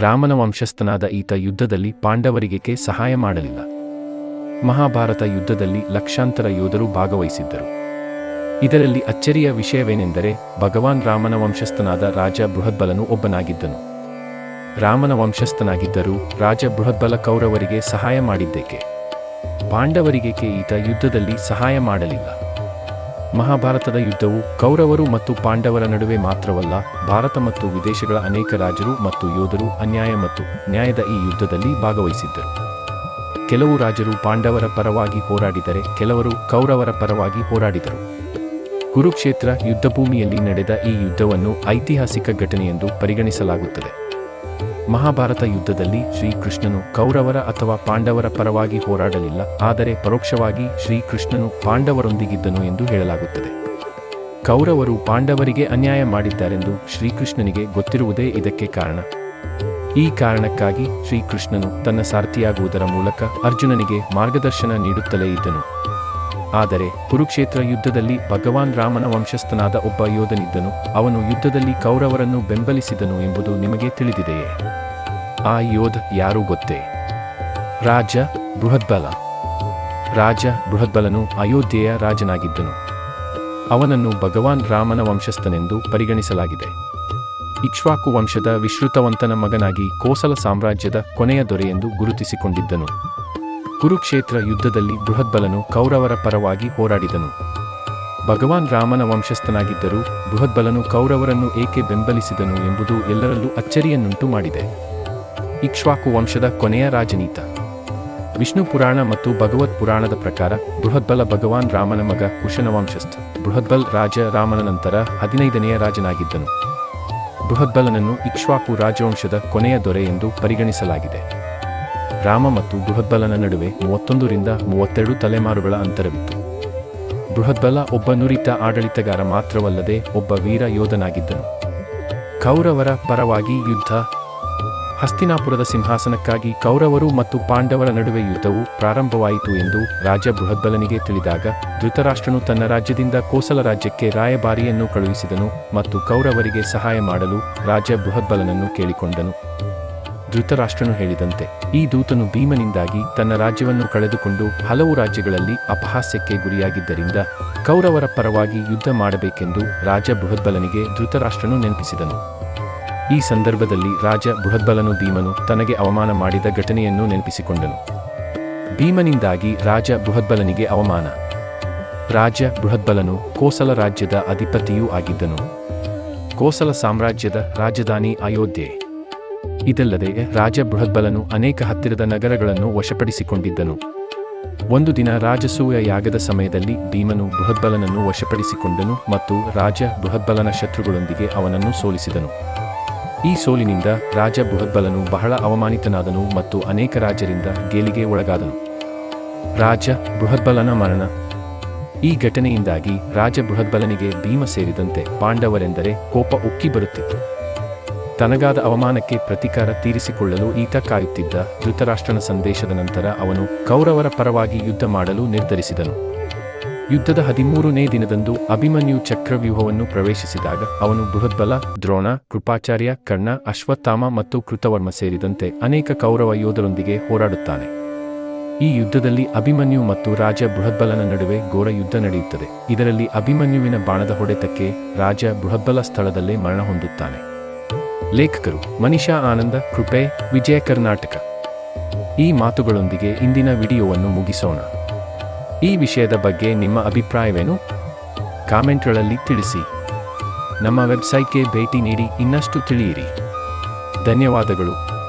ರಾಮನ ವಂಶಸ್ಥನಾದ ಈತ ಯುದ್ಧದಲ್ಲಿ ಪಾಂಡವರಿಗೆ ಸಹಾಯ ಮಾಡಲಿಲ್ಲ. ಮಹಾಭಾರತ ಯುದ್ಧದಲ್ಲಿ ಲಕ್ಷಾಂತರ ಯೋಧರು ಭಾಗವಹಿಸಿದ್ದರು. ಇದರಲ್ಲಿ ಅಚ್ಚರಿಯ ವಿಷಯವೇನೆಂದರೆ ಭಗವಾನ್ ರಾಮನ ವಂಶಸ್ಥನಾದ ರಾಜ ಬೃಹದ್ಬಲನು ಒಬ್ಬನಾಗಿದ್ದನು. ರಾಮನ ವಂಶಸ್ಥನಾಗಿದ್ದರೂ ರಾಜ ಬೃಹದ್ಬಲ ಕೌರವರಿಗೆ ಸಹಾಯ ಮಾಡಿದ್ದೇಕೆ? ಪಾಂಡವರಿಗೇಕೆ ಈತ ಯುದ್ಧದಲ್ಲಿ ಸಹಾಯ ಮಾಡಲಿಲ್ಲ. ಮಹಾಭಾರತದ ಯುದ್ಧವು ಕೌರವರು ಮತ್ತು ಪಾಂಡವರ ನಡುವೆ ಮಾತ್ರವಲ್ಲ, ಭಾರತ ಮತ್ತು ವಿದೇಶಗಳ ಅನೇಕ ರಾಜರು ಮತ್ತು ಯೋಧರು ಅನ್ಯಾಯ ಮತ್ತು ನ್ಯಾಯದ ಈ ಯುದ್ಧದಲ್ಲಿ ಭಾಗವಹಿಸಿದ್ದರು. ಕೆಲವು ರಾಜರು ಪಾಂಡವರ ಪರವಾಗಿ ಹೋರಾಡಿದರೆ ಕೆಲವರು ಕೌರವರ ಪರವಾಗಿ ಹೋರಾಡಿದರು. ಕುರುಕ್ಷೇತ್ರ ಯುದ್ಧಭೂಮಿಯಲ್ಲಿ ನಡೆದ ಈ ಯುದ್ಧವನ್ನು ಐತಿಹಾಸಿಕ ಘಟನೆಯೆಂದು ಪರಿಗಣಿಸಲಾಗುತ್ತದೆ. ಮಹಾಭಾರತ ಯುದ್ಧದಲ್ಲಿ ಶ್ರೀಕೃಷ್ಣನು ಕೌರವರ ಅಥವಾ ಪಾಂಡವರ ಪರವಾಗಿ ಹೋರಾಡಲಿಲ್ಲ, ಆದರೆ ಪರೋಕ್ಷವಾಗಿ ಶ್ರೀಕೃಷ್ಣನು ಪಾಂಡವರೊಂದಿಗಿದ್ದನು ಎಂದು ಹೇಳಲಾಗುತ್ತದೆ. ಕೌರವರು ಪಾಂಡವರಿಗೆ ಅನ್ಯಾಯ ಮಾಡಿದ್ದಾರೆಂದು ಶ್ರೀಕೃಷ್ಣನಿಗೆ ಗೊತ್ತಿರುವುದೇ ಇದಕ್ಕೆ ಕಾರಣ. ಈ ಕಾರಣಕ್ಕಾಗಿ ಶ್ರೀಕೃಷ್ಣನು ತನ್ನ ಸಾರಥಿಯಾಗುವುದರ ಮೂಲಕ ಅರ್ಜುನನಿಗೆ ಮಾರ್ಗದರ್ಶನ ನೀಡುತ್ತಲೇ ಇದ್ದನು. ಆದರೆ ಕುರುಕ್ಷೇತ್ರ ಯುದ್ಧದಲ್ಲಿ ಭಗವಾನ್ ರಾಮನ ವಂಶಸ್ಥನಾದ ಒಬ್ಬ ಯೋಧನಿದ್ದನು. ಅವನು ಯುದ್ಧದಲ್ಲಿ ಕೌರವರನ್ನು ಬೆಂಬಲಿಸಿದನು ಎಂಬುದು ನಿಮಗೆ ತಿಳಿದಿದೆಯೇ? ಆ ಯೋಧ ಯಾರು ಗೊತ್ತೇ? ರಾಜ ಬೃಹದ್ಬಲ. ರಾಜ ಬೃಹದ್ಬಲನು ಅಯೋಧ್ಯೆಯ ರಾಜನಾಗಿದ್ದನು. ಅವನನ್ನು ಭಗವಾನ್ ರಾಮನ ವಂಶಸ್ಥನೆಂದು ಪರಿಗಣಿಸಲಾಗಿದೆ. ಇಕ್ಷ್ವಾಕು ವಂಶದ ವಿಶ್ರುತವಂತನ ಮಗನಾಗಿ ಕೋಸಲ ಸಾಮ್ರಾಜ್ಯದ ಕೊನೆಯ ದೊರೆಯೆಂದು ಗುರುತಿಸಿಕೊಂಡಿದ್ದನು. ಕುರುಕ್ಷೇತ್ರ ಯುದ್ಧದಲ್ಲಿ ಬೃಹದ್ಬಲನು ಕೌರವರ ಪರವಾಗಿ ಹೋರಾಡಿದನು. ಭಗವಾನ್ ರಾಮನ ವಂಶಸ್ಥನಾಗಿದ್ದರೂ ಬೃಹದ್ಬಲನು ಕೌರವರನ್ನು ಏಕೆ ಬೆಂಬಲಿಸಿದನು ಎಂಬುದು ಎಲ್ಲರಲ್ಲೂ ಅಚ್ಚರಿಯನ್ನುಂಟು ಮಾಡಿದೆ. ಇಕ್ಷ್ವಾಕು ವಂಶದ ಕೊನೆಯ ರಾಜನೀತ. ವಿಷ್ಣು ಪುರಾಣ ಮತ್ತು ಭಗವತ್ ಪುರಾಣದ ಪ್ರಕಾರ ಬೃಹದ್ಬಲ ಭಗವಾನ್ ರಾಮನ ಮಗ ಕುಶನ ವಂಶಸ್ಥ ಬೃಹದ್ಬಲ್ ರಾಜ ರಾಮನ ನಂತರ ಹದಿನೈದನೆಯ ರಾಜನಾಗಿದ್ದನು. ಬೃಹದ್ಬಲನನ್ನು ಇಕ್ಷ್ವಾಕು ರಾಜವಂಶದ ಕೊನೆಯ ದೊರೆ ಎಂದು ಪರಿಗಣಿಸಲಾಗಿದೆ. ರಾಮ ಮತ್ತು ಬೃಹದ್ಬಲನ ನಡುವೆ ಮೂವತ್ತೊಂದರಿಂದ ಮೂವತ್ತೆರಡು ತಲೆಮಾರುಗಳ ಅಂತರವಿತ್ತು. ಬೃಹದ್ಬಲ ಒಬ್ಬ ನುರಿತ ಆಡಳಿತಗಾರ ಮಾತ್ರವಲ್ಲದೆ ಒಬ್ಬ ವೀರ ಯೋಧನಾಗಿದ್ದನು. ಕೌರವರ ಪರವಾಗಿ ಯುದ್ಧ ಹಸ್ತಿನಾಪುರದ ಸಿಂಹಾಸನಕ್ಕಾಗಿ ಕೌರವರು ಮತ್ತು ಪಾಂಡವರ ನಡುವೆ ಯುದ್ಧವು ಪ್ರಾರಂಭವಾಯಿತು ಎಂದು ರಾಜ ಬೃಹದ್ಬಲನಿಗೆ ತಿಳಿದಾಗ ಧೃತರಾಷ್ಟ್ರನು ತನ್ನ ರಾಜ್ಯದಿಂದ ಕೋಸಲ ರಾಜ್ಯಕ್ಕೆ ರಾಯಭಾರಿಯನ್ನು ಕಳುಹಿಸಿದನು ಮತ್ತು ಕೌರವರಿಗೆ ಸಹಾಯ ಮಾಡಲು ರಾಜ ಬೃಹದ್ಬಲನನ್ನು ಕೇಳಿಕೊಂಡನು. ಧೃತರಾಷ್ಟ್ರನು ಹೇಳಿದಂತೆ, ಈ ದೂತನು ಭೀಮನಿಂದಾಗಿ ತನ್ನ ರಾಜ್ಯವನ್ನು ಕಳೆದುಕೊಂಡು ಹಲವು ರಾಜ್ಯಗಳಲ್ಲಿ ಅಪಹಾಸ್ಯಕ್ಕೆ ಗುರಿಯಾಗಿದ್ದರಿಂದ ಕೌರವರ ಪರವಾಗಿ ಯುದ್ಧ ಮಾಡಬೇಕೆಂದು ರಾಜ ಬೃಹದ್ಬಲನಿಗೆ ಧೃತರಾಷ್ಟ್ರನು ನೆನಪಿಸಿದನು. ಈ ಸಂದರ್ಭದಲ್ಲಿ ರಾಜ ಬೃಹದ್ಬಲನು ಭೀಮನು ತನಗೆ ಅವಮಾನ ಮಾಡಿದ ಘಟನೆಯನ್ನು ನೆನಪಿಸಿಕೊಂಡನು. ಭೀಮನಿಂದಾಗಿ ರಾಜ ಬೃಹದ್ಬಲನಿಗೆ ಅವಮಾನ. ರಾಜ ಬೃಹದ್ಬಲನು ಕೋಸಲ ರಾಜ್ಯದ ಅಧಿಪತಿಯೂ ಆಗಿದ್ದನು. ಕೋಸಲ ಸಾಮ್ರಾಜ್ಯದ ರಾಜಧಾನಿ ಅಯೋಧ್ಯೆ. ಇದಲ್ಲದೆ ರಾಜ ಬೃಹದ್ಬಲನು ಅನೇಕ ಹತ್ತಿರದ ನಗರಗಳನ್ನು ವಶಪಡಿಸಿಕೊಂಡಿದ್ದನು. ಒಂದು ದಿನ ರಾಜಸೂಯ ಯಾಗದ ಸಮಯದಲ್ಲಿ ಭೀಮನು ಬೃಹದ್ಬಲನನ್ನು ವಶಪಡಿಸಿಕೊಂಡನು ಮತ್ತು ರಾಜ ಬೃಹದ್ಬಲನ ಶತ್ರುಗಳೊಂದಿಗೆ ಅವನನ್ನು ಸೋಲಿಸಿದನು. ಈ ಸೋಲಿನಿಂದ ರಾಜ ಬೃಹದ್ಬಲನು ಬಹಳ ಅವಮಾನಿತನಾದನು ಮತ್ತು ಅನೇಕ ರಾಜರಿಂದ ಗೇಲಿಗೆ ಒಳಗಾದನು. ರಾಜ ಬೃಹದ್ಬಲನ ಮರಣ. ಈ ಘಟನೆಯಿಂದಾಗಿ ರಾಜ ಬೃಹದ್ಬಲನಿಗೆ ಭೀಮ ಸೇರಿದಂತೆ ಪಾಂಡವರೆಂದರೆ ಕೋಪ ಉಕ್ಕಿ ಬರುತ್ತಿತ್ತು. ತನಗಾದ ಅವಮಾನಕ್ಕೆ ಪ್ರತಿಕಾರ ತೀರಿಸಿಕೊಳ್ಳಲು ಈತ ಕಾಯುತ್ತಿದ್ದ ಧೃತರಾಷ್ಟ್ರನ ಸಂದೇಶದ ನಂತರ ಅವನು ಕೌರವರ ಪರವಾಗಿ ಯುದ್ಧ ಮಾಡಲು ನಿರ್ಧರಿಸಿದನು. ಯುದ್ಧದ ಹದಿಮೂರನೇ ದಿನದಂದು ಅಭಿಮನ್ಯು ಚಕ್ರವ್ಯೂಹವನ್ನು ಪ್ರವೇಶಿಸಿದಾಗ ಅವನು ಬೃಹದ್ಬಲ, ದ್ರೋಣ, ಕೃಪಾಚಾರ್ಯ, ಕರ್ಣ, ಅಶ್ವತ್ಥಾಮ ಮತ್ತು ಕೃತವರ್ಮ ಸೇರಿದಂತೆ ಅನೇಕ ಕೌರವ ಯೋಧರೊಂದಿಗೆ ಹೋರಾಡುತ್ತಾನೆ. ಈ ಯುದ್ಧದಲ್ಲಿ ಅಭಿಮನ್ಯು ಮತ್ತು ರಾಜ ಬೃಹದ್ಬಲನ ನಡುವೆ ಘೋರ ಯುದ್ಧ ನಡೆಯುತ್ತದೆ. ಇದರಲ್ಲಿ ಅಭಿಮನ್ಯುವಿನ ಬಾಣದ ಹೊಡೆತಕ್ಕೆ ರಾಜ ಬೃಹದ್ಬಲ ಸ್ಥಳದಲ್ಲೇ ಮರಣ ಹೊಂದುತ್ತಾನೆ. ಲೇಖಕರು, ಮನಿಷಾ ಆನಂದ, ಕೃಪೆ, ವಿಜಯ ಕರ್ನಾಟಕ. ಈ ಮಾತುಗಳೊಂದಿಗೆ ಇಂದಿನ ವಿಡಿಯೋವನ್ನು ಮುಗಿಸೋಣ. ಈ ವಿಷಯದ ಬಗ್ಗೆ ನಿಮ್ಮ ಅಭಿಪ್ರಾಯವೇನು? ಕಾಮೆಂಟ್ಗಳಲ್ಲಿ ತಿಳಿಸಿ. ನಮ್ಮ ವೆಬ್ಸೈಟ್ಗೆ ಭೇಟಿ ನೀಡಿ ಇನ್ನಷ್ಟು ತಿಳಿಯಿರಿ. ಧನ್ಯವಾದಗಳು.